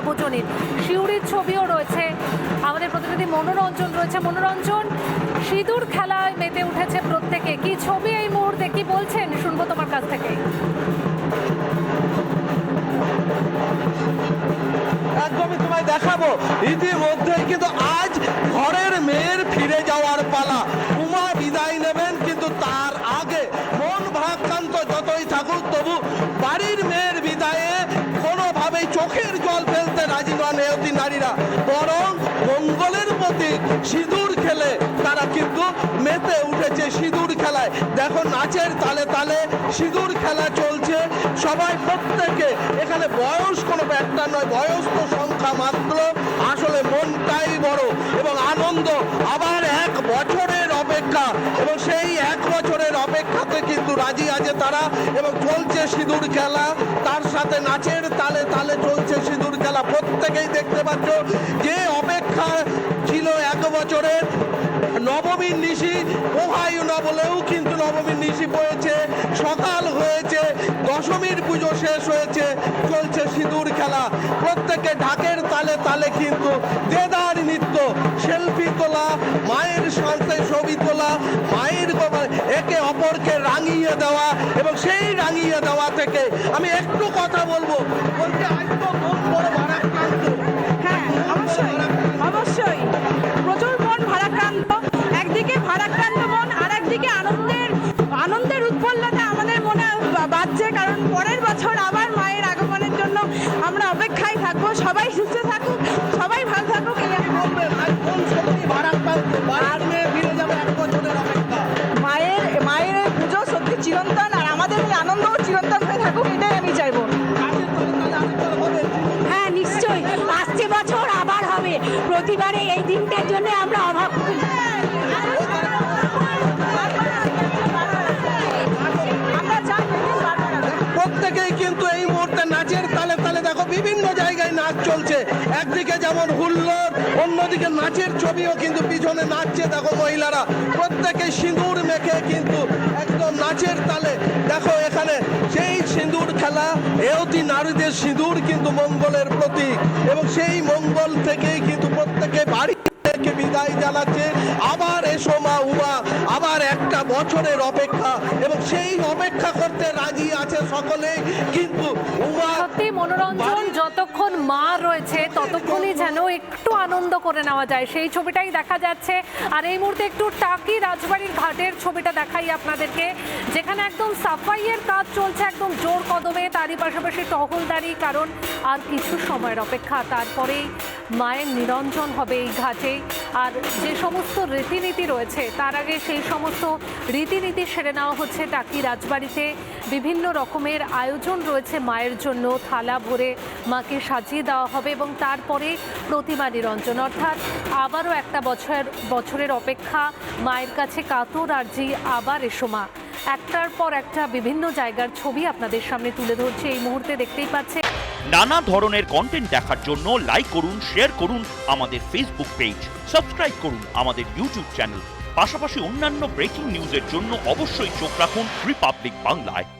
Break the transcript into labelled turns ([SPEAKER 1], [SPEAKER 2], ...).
[SPEAKER 1] সর্বজনীন। শিউরির ছবিও রয়েছে। আমাদের প্রতিনিধি মনোরঞ্জন রয়েছে। মনোরঞ্জন, সিঁদুর খেলায় মেতে উঠেছে প্রত্যেকে। কি ছবি এই মুহূর্তে? কি বলছেন? শুনব তোমার কাছ থেকে।
[SPEAKER 2] একদমই তোমায় দেখাবো। ইতিমধ্যে কিন্তু আজ ঘরের মেয়ের ফিরে যাওয়ার পালা। চোখের জল ফেলতে রাজি নন এ অতি নারীরা। বরং মঙ্গলের প্রতি সিঁদুর খেলে তারা কিন্তু মেতে উঠেছে সিঁদুর খেলায়। দেখো নাচের তালে তালে সিঁদুর খেলা চলছে। সবাই প্রত্যেকে, এখানে বয়স কোনো ব্যাপার নয়, বয়স তো সংখ্যা মাত্র। আসলে মনটাই বড় এবং আনন্দ আবার এক বছরের অপেক্ষা এবং সেই এক বছরের অপেক্ষাতে কিন্তু রাজি আছে তারা এবং চলছে সিঁদুর খেলা। তার সাথে নাচের তালে তালে খেলা প্রত্যেকেই দেখতে পাচ্ছ যে অপেক্ষা ছিল এক বছরের। নবমীর নিশি পোহাই না বলেও কিন্তু নবমীর নিশি পড়েছে, সকাল হয়েছে, দশমীর পুজো শেষ হয়েছে, চলছে সিঁদুর খেলা। প্রত্যেকে ঢাকের তালে তালে কিন্তু দেদার নৃত্য, সেলফি তোলা, মায়ের সাথে ছবি তোলা, মায়ের একে অপরকে রাঙিয়ে দেওয়া এবং সেই রাঙিয়ে দেওয়া থেকে আমি একটু কথা বলব।
[SPEAKER 3] আমরা অপেক্ষায় থাকব, সবাই সুস্থ থাকুক, সবাই ভালো থাকুক মায়ের মায়ের পুজো সত্যি চিরন্তন আর আমাদের এই আনন্দও চিরন্তন হয়ে থাকুক, এটাই আমি চাইব।
[SPEAKER 4] হ্যাঁ নিশ্চয়ই। আসছে বছর, আবার হবে। প্রতিবারে এই দিনটার জন্য
[SPEAKER 2] তালে তালে দেখো বিভিন্ন জায়গায় নাচ চলছে। একদিকে যেমন হুল্লোড়, অন্যদিকে নাচের ছবিও কিন্তু পিছনে নাচছে দেখো মহিলারা। প্রত্যেকে সিঁদুর মেখে কিন্তু একদম নাচের তালে। দেখো এখানে সেই সিঁদুর খেলা, এওতি নারীদের সিঁদুর কিন্তু মঙ্গলের প্রতীক। এবং সেই মঙ্গল থেকেই কিন্তু প্রত্যেকে বাড়ি থেকে বিদায় জানাচ্ছে। আবার এসো মা উমা, আবার একটা বছরের অপেক্ষা। এবং সেই অপেক্ষা করতে রাজি আছে সকলেই। কিন্তু উমা
[SPEAKER 1] মনোরঞ্জন যতক্ষণ মা রয়েছে ততক্ষণই যেন একটু আনন্দ করে নেওয়া যায়। সেই ছবিটাই দেখা যাচ্ছে। আর এই মুহূর্তে একটু টাকি রাজবাড়ির ঘাটের ছবিটা দেখাই আপনাদেরকে। যেখানে একদম সাফাইয়ের কাজ চলছে একদম জোর কদমে। তারই পাশাপাশি টহলদারি, কারণ আর কিছু সময়ের অপেক্ষা। তারপরেই মায়ের নিরঞ্জন হবে এই ঘাটে। আর যে সমস্ত রীতিনীতি রয়েছে, তার আগে সেই সমস্ত রীতিনীতি সেরে নেওয়া হচ্ছে টাকি রাজবাড়িতে। বিভিন্ন রকমের আয়োজন রয়েছে মায়ের জন্য। থালা ভরে মাকে সাজিয়ে দেওয়া হবে এবং তারপরে প্রতিমা নিরঞ্জন অর্থাৎ আবারও একটা বছর বছরের অপেক্ষা। মায়ের কাছে কাতর আর্জি, আবার এসো মা। একটার পর একটা বিভিন্ন জায়গার ছবি আপনাদের সামনে তুলে ধরছে। এই মুহূর্তে দেখতেই পাচ্ছে
[SPEAKER 5] নানা ধরনের কন্টেন্ট দেখার জন্য লাইক করুন শেয়ার করুন আমাদের ফেসবুক পেজ সাবস্ক্রাইব করুন আমাদের ইউটিউব চ্যানেল পাশাপাশি অন্যান্য ব্রেকিং নিউজের জন্য অবশ্যই চোখ রাখুন রিপাবলিক বাংলায়।